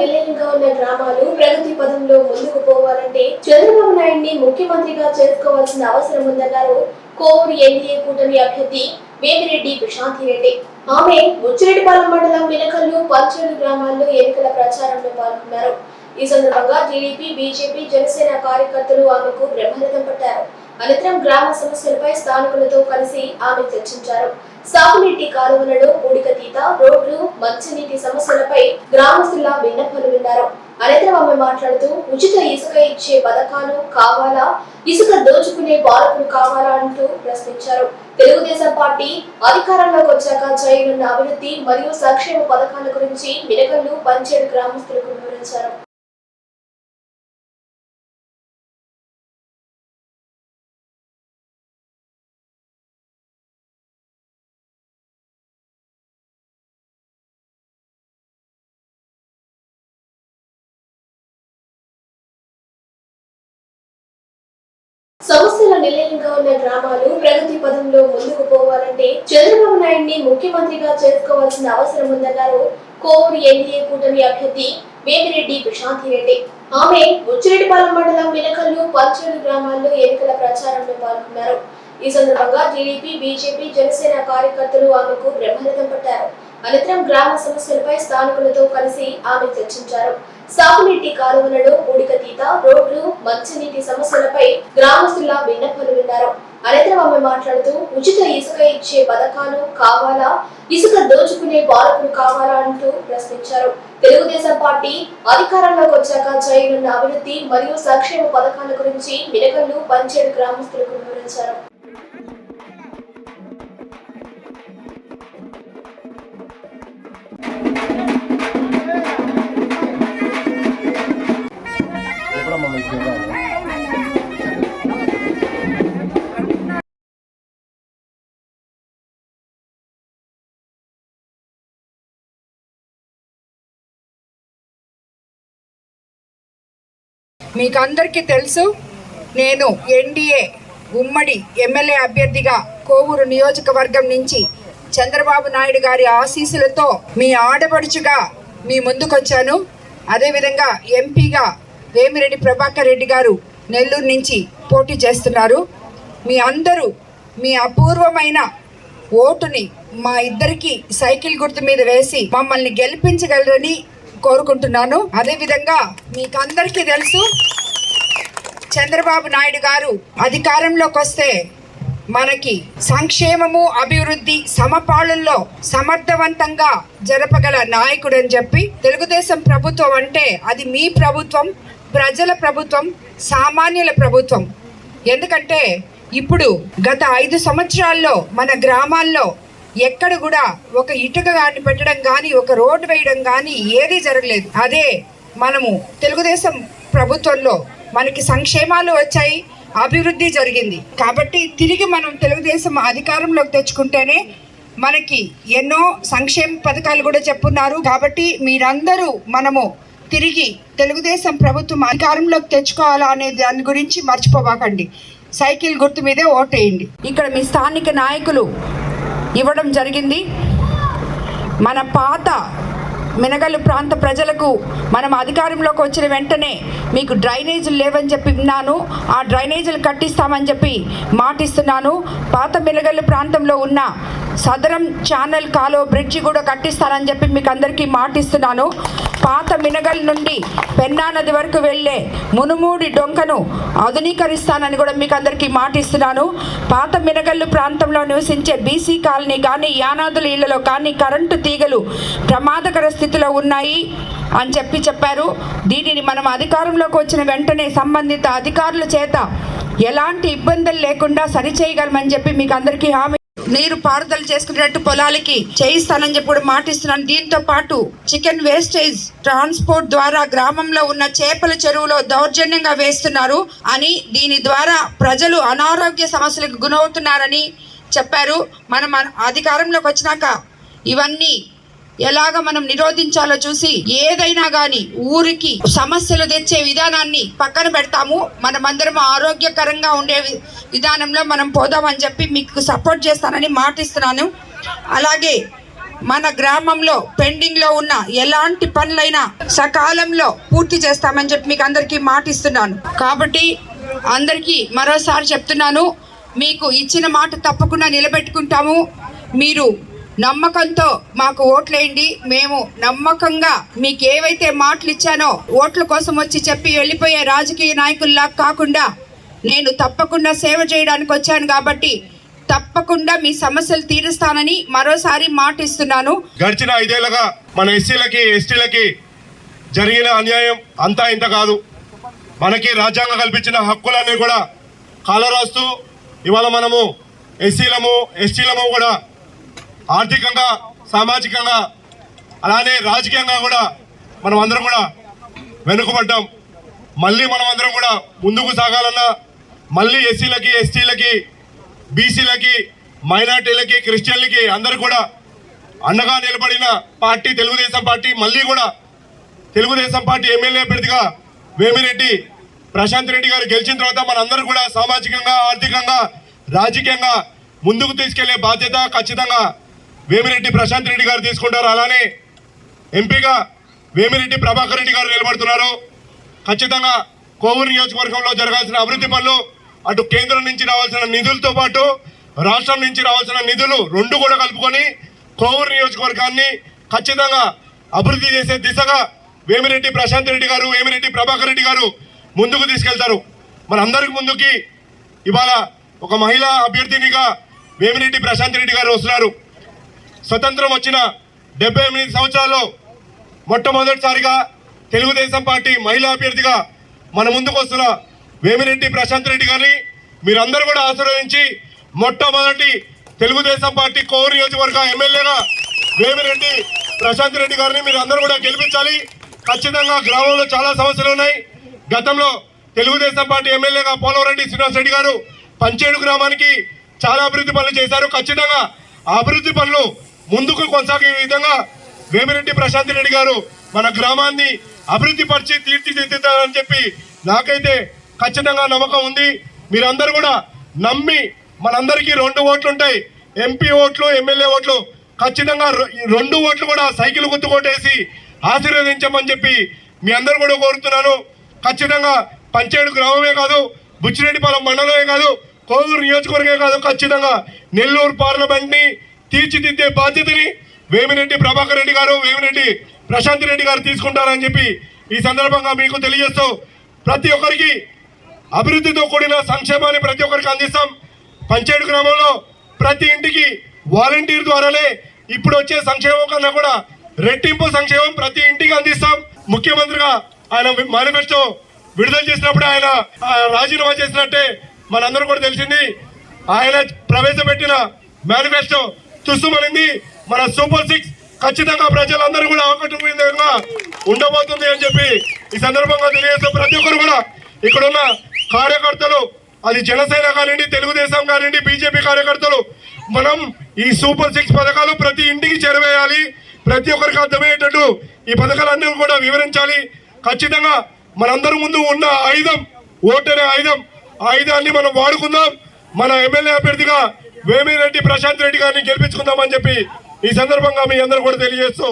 నిలయంగా ఉన్న గ్రామాలు ప్రగతి పదంలో ముందుకు పోవాలంటే చంద్రబాబు నాయుడిని ముఖ్యమంత్రిగా చేసుకోవాల్సిన అవసరం ఉందన్నారు. కోవూరు ఎన్డీఏ కూటమి అభ్యర్థి వేమిరెడ్డి ప్రశాంతి రెడ్డి ఆమె బుచ్చిరెడ్డిపాలెం మండలం మిలకల్లు పల్చేరు గ్రామాల్లో ఎన్నికల ప్రచారంలో పాల్గొన్నారు. ఈ సందర్భంగా టీడీపీ బీజేపీ జనసేన కార్యకర్తలు ఆమెకు బ్రహ్మరథం పట్టారు. అనంతరం గ్రామ సమస్యలపై స్థానికులతో కలిసి ఆమె చర్చించారు. సాగునీటి కాలువలలో తీత రోడ్లు మంచినీటి సమస్యలపై గ్రామస్తుల విన్నపాలు విన్నారు. అనంతరం ఆమె మాట్లాడుతూ ఉచిత ఇసుక ఇచ్చే పథకాలు కావాలా? ఇసుక దోచుకునే పాలకులు కావాలా? అంటూ ప్రశ్నించారు. తెలుగుదేశం పార్టీ అధికారంలోకి వచ్చాక చేయనున్న అభివృద్ధి మరియు సంక్షేమ పథకాల గురించి మినకల్లు పంచేడు గ్రామస్తులకు వివరించారు. సమస్యల నిలయంగా ఉన్న గ్రామాలు ప్రగతి పదంలో ముందుకు పోవాలంటే చంద్రబాబు నాయుడిని ముఖ్యమంత్రిగా చేసుకోవాల్సిన అవసరం ఉందన్నారు. కోవూరు ఎన్డీఏ కూటమి అభ్యర్థి వేమిరెడ్డి ప్రశాంతి రెడ్డి ఆమె బుచ్చిరెడ్డిపాలెం మండలం మినకల్లు పల్చేరు గ్రామాల్లో ఎన్నికల ప్రచారంలో పాల్గొన్నారు. ఈ సందర్భంగా టీడీపీ బీజేపీ జనసేన కార్యకర్తలు ఆమెకు బ్రహ్మరథం పట్టారు. అనంతరం గ్రామ సమస్యలపై స్థానికులతో కలిసి ఆమె చర్చించారు. సాగునీటి కాలువలలో పూడికతీత రోడ్లు మంచినీటి సమస్యలపై గ్రామస్తుల విన్నపాలు విన్నారు. అనంతరం ఆమె మాట్లాడుతూ ఉచిత ఇసుక ఇచ్చే పథకాలు కావాలా? ఇసుక దోచుకునే పాలకులు కావాలా? అంటూ ప్రశ్నించారు. తెలుగుదేశం పార్టీ అధికారంలోకి వచ్చాక చేయనున్న అభివృద్ధి మరియు సంక్షేమ పథకాల గురించి మినకల్లు పంచేడు గ్రామస్తులకు వివరించారు. మీకు అందరికీ తెలుసు నేను ఎన్డీఏ ఉమ్మడి ఎమ్మెల్యే అభ్యర్థిగా కోవూరు నియోజకవర్గం నుంచి చంద్రబాబు నాయుడు గారి ఆశీస్సులతో మీ ఆడపడుచుగా మీ ముందుకొచ్చాను. అదేవిధంగా ఎంపీగా వేమిరెడ్డి ప్రభాకర్ రెడ్డి గారు నెల్లూరు నుంచి పోటీ చేస్తున్నారు. మీ అందరూ మీ అపూర్వమైన ఓటుని మా ఇద్దరికి సైకిల్ గుర్తు మీద వేసి మమ్మల్ని గెలిపించగలరని కోరుకుంటున్నాను. అదేవిధంగా మీకు అందరికీ తెలుసు చంద్రబాబు నాయుడు గారు అధికారంలోకి వస్తే మనకి సంక్షేమము అభివృద్ధి సమపాళుల్లో సమర్థవంతంగా జరపగల నాయకుడు అని చెప్పి తెలుగుదేశం ప్రభుత్వం అంటే అది మీ ప్రభుత్వం ప్రజల ప్రభుత్వం సామాన్యుల ప్రభుత్వం. ఎందుకంటే ఇప్పుడు గత ఐదు సంవత్సరాల్లో మన గ్రామాల్లో ఎక్కడ కూడా ఒక ఇటుక కానీ పెట్టడం కానీ ఒక రోడ్డు వేయడం కానీ ఏదీ జరగలేదు. అదే మనము తెలుగుదేశం ప్రభుత్వంలో మనకి సంక్షేమాలు వచ్చాయి అభివృద్ధి జరిగింది. కాబట్టి తిరిగి మనం తెలుగుదేశం అధికారంలోకి తెచ్చుకుంటేనే మనకి ఎన్నో సంక్షేమ పథకాలు కూడా చెప్పున్నారు. కాబట్టి మీరందరూ మనము తిరిగి తెలుగుదేశం ప్రభుత్వం అధికారంలోకి తెచ్చుకోవాలా అనే దాని గురించి మర్చిపోవాకండి సైకిల్ గుర్తు మీదే ఓటేయండి. ఇక్కడ మీ స్థానిక నాయకులు ఇవ్వడం జరిగింది. మన పాత మినగల్లు ప్రాంత ప్రజలకు మనం అధికారంలోకి వచ్చిన వెంటనే మీకు డ్రైనేజీలు లేవని చెప్పి విన్నాను. ఆ డ్రైనేజీలు కట్టిస్తామని చెప్పి మాటిస్తున్నాను. పాత మినగల్లు ప్రాంతంలో ఉన్న సదరం ఛానల్ కాలో బ్రిడ్జి కూడా కట్టిస్తానని చెప్పి మీకు అందరికీ మాటిస్తున్నాను. పాత మినగల్ నుండి పెన్నా నది వరకు వెళ్ళే మునుమూడి డొంకను ఆధునీకరిస్తానని కూడా మీకు అందరికీ మాటిస్తున్నాను. పాత మినగల్లు ప్రాంతంలో నివసించే బీసీ కాలనీ కానీ యానాదుల ఇళ్ళలో కానీ కరెంటు తీగలు ప్రమాదకర స్థితిలో ఉన్నాయి అని చెప్పి చెప్పారు. దీనిని మనం అధికారంలోకి వచ్చిన వెంటనే సంబంధిత అధికారుల చేత ఎలాంటి ఇబ్బందులు లేకుండా సరిచేయగలమని చెప్పి మీకు అందరికీ హామీ నీరు పారుదల చేసుకునేటట్టు పొలాలకి చేయిస్తానని చెప్పి కూడా మాటిస్తున్నాను. దీంతో పాటు చికెన్ వేస్టేజ్ ట్రాన్స్పోర్ట్ ద్వారా గ్రామంలో ఉన్న చేపల చెరువులో దౌర్జన్యంగా వేస్తున్నారు అని దీని ద్వారా ప్రజలు అనారోగ్య సమస్యలకు గురవుతున్నారని చెప్పారు. మనం అధికారంలోకి వచ్చినాక ఇవన్నీ ఎలాగ మనం నిరోధించాలో చూసి ఏదైనా కానీ ఊరికి సమస్యలు తెచ్చే విధానాన్ని పక్కన పెడతాము. మనమందరం ఆరోగ్యకరంగా ఉండే విధానంలో మనం పోదామని చెప్పి మీకు సపోర్ట్ చేస్తానని మాటిస్తున్నాను. అలాగే మన గ్రామంలో పెండింగ్లో ఉన్న ఎలాంటి పనులైనా సకాలంలో పూర్తి చేస్తామని చెప్పి మీకు అందరికీ మాటిస్తున్నాను. కాబట్టి అందరికీ మరోసారి చెప్తున్నాను మీకు ఇచ్చిన మాట తప్పకుండా నిలబెట్టుకుంటాము. మీరు నమ్మకంతో మాకు ఓట్లేయండి. మేము నమ్మకంగా మీకు ఏవైతే మాటలు ఇచ్చానో ఓట్ల కోసం వచ్చి చెప్పి వెళ్ళిపోయే రాజకీయ నాయకుల్లా కాకుండా నేను తప్పకుండా సేవ చేయడానికి వచ్చాను కాబట్టి తప్పకుండా మీ సమస్యలు తీరుస్తానని మరోసారి మాట ఇస్తున్నాను గడిచిన ఐదేళ్ళుగా మన ఎస్సీలకి ఎస్టీలకి జరిగిన అన్యాయం అంతా ఇంత కాదు. మనకి రాజ్యాంగం కల్పించిన హక్కులన్నీ కూడా కాలరాస్తూ ఇవాళ మనము ఎస్సీలము ఎస్టీలము కూడా ఆర్థికంగా సామాజికంగా అలానే రాజకీయంగా కూడా మనం అందరం కూడా వెనుకబడ్డాం. మళ్ళీ మనం అందరం కూడా ముందుకు సాగాలన్నా మళ్ళీ ఎస్సీలకి ఎస్టీలకి బీసీలకి మైనార్టీలకి క్రిస్టియన్లకి అందరు కూడా అండగా నిలబడిన పార్టీ తెలుగుదేశం పార్టీ మళ్ళీ కూడా తెలుగుదేశం పార్టీ ఎమ్మెల్యే అభ్యర్థిగా వేమిరెడ్డి ప్రశాంత్ రెడ్డి గారు గెలిచిన తర్వాత మనందరూ కూడా సామాజికంగా ఆర్థికంగా రాజకీయంగా ముందుకు తీసుకెళ్ళే బాధ్యత ఖచ్చితంగా వేమిరెడ్డి ప్రశాంత్ రెడ్డి గారు తీసుకుంటారు. అలానే ఎంపీగా వేమిరెడ్డి ప్రభాకర్ రెడ్డి గారు నిలబడుతున్నారు. ఖచ్చితంగా కోవూరు నియోజకవర్గంలో జరగాల్సిన అభివృద్ధి పనులు అటు కేంద్రం నుంచి రావాల్సిన నిధులతో పాటు రాష్ట్రం నుంచి రావాల్సిన నిధులు రెండు కూడా కలుపుకొని కోవూరు నియోజకవర్గాన్ని ఖచ్చితంగా అభివృద్ధి చేసే దిశగా వేమిరెడ్డి ప్రశాంత్ రెడ్డి గారు వేమిరెడ్డి ప్రభాకర్ రెడ్డి గారు ముందుకు తీసుకెళ్తారు. మనందరికి ముందుకి ఇవాళ ఒక మహిళా అభ్యర్థినిగా వేమిరెడ్డి ప్రశాంత్ రెడ్డి గారు వస్తున్నారు. స్వతంత్రం వచ్చిన డెబ్బై ఎనిమిది సంవత్సరాల్లో మొట్టమొదటిసారిగా తెలుగుదేశం పార్టీ మహిళా అభ్యర్థిగా మన ముందుకు వస్తున్న వేమిరెడ్డి ప్రశాంత్ రెడ్డి గారిని మీరందరూ కూడా ఆశీర్వదించి మొట్టమొదటి తెలుగుదేశం పార్టీ కోవూరు నియోజకవర్గ ఎమ్మెల్యేగా వేమిరెడ్డి ప్రశాంత్ రెడ్డి గారిని మీరు అందరూ కూడా గెలిపించాలి. ఖచ్చితంగా గ్రామంలో చాలా సమస్యలు ఉన్నాయి. గతంలో తెలుగుదేశం పార్టీ ఎమ్మెల్యేగా పోలవరెడ్డి శ్రీనివాస్ రెడ్డి గారు పంచేడు గ్రామానికి చాలా అభివృద్ధి పనులు చేశారు. ఖచ్చితంగా అభివృద్ధి పనులు ముందుకు కొనసాగే విధంగా వేమిరెడ్డి ప్రశాంత్ రెడ్డి గారు మన గ్రామాన్ని అభివృద్ధి పరిచి తీర్చిదిద్దుతారని చెప్పి నాకైతే ఖచ్చితంగా నమ్మకం ఉంది. మీరందరూ కూడా నమ్మి మనందరికీ రెండు ఓట్లు ఉంటాయి. ఎంపీ ఓట్లు ఎమ్మెల్యే ఓట్లు. ఖచ్చితంగా రెండు ఓట్లు కూడా సైకిల్ గుర్తుకొట్టేసి ఆశీర్వదించమని చెప్పి మీ అందరూ కూడా కోరుతున్నాను. ఖచ్చితంగా పంచేడు గ్రామమే కాదు బుచ్చిరెడ్డిపాలెం మండలమే కాదు కోవూరు నియోజకవర్గమే కాదు ఖచ్చితంగా నెల్లూరు పార్లమెంట్ని తీర్చిదిద్దే బాధ్యతని వేమిరెడ్డి ప్రభాకర్ రెడ్డి గారు వేమిరెడ్డి ప్రశాంత్ రెడ్డి గారు తీసుకుంటారని చెప్పి ఈ సందర్భంగా మీకు తెలియజేస్తూ ప్రతి ఒక్కరికి అభివృద్ధితో కూడిన సంక్షేమాన్ని ప్రతి ఒక్కరికి అందిస్తాం. పంచాయతీ గ్రామంలో ప్రతి ఇంటికి వాలంటీర్ ద్వారానే ఇప్పుడు వచ్చే సంక్షేమం కన్నా కూడా రెట్టింపు సంక్షేమం ప్రతి ఇంటికి అందిస్తాం. ముఖ్యమంత్రిగా ఆయన మేనిఫెస్టో విడుదల చేసినప్పుడు ఆయన రాజీనామా చేసినట్టే మనందరూ కూడా తెలిసింది. ఆయన ప్రవేశపెట్టిన మేనిఫెస్టో తుస్సుమనింది మన సూపర్ సిక్స్ ఖచ్చితంగా ప్రజలందరూ కూడా ఆకట్టుకునే విధంగా ఉండబోతుంది అని చెప్పి ఈ సందర్భంగా తెలియజేస్తూ ప్రతి ఒక్కరు కూడా ఇక్కడున్న కార్యకర్తలు అది జనసేన కానివ్వండి తెలుగుదేశం కానివ్వండి బీజేపీ కార్యకర్తలు మనం ఈ సూపర్ సిక్స్ పథకాలు ప్రతి ఇంటికి చేరవేయాలి. ప్రతి ఒక్కరికి అర్థమయ్యేటట్టు ఈ పథకాలన్నీ కూడా వివరించాలి. ఖచ్చితంగా మనందరి ముందు ఉన్న ఆయుధం ఓటనే ఆయుధం. ఆయుధాన్ని మనం వాడుకుందాం. మన ఎమ్మెల్యే అభ్యర్థిగా వేమిరెడ్డి ప్రశాంత్ రెడ్డి గారిని గెలిపించుకుందామని చెప్పి ఈ సందర్భంగా మీ అందరూ కూడా తెలియజేస్తూ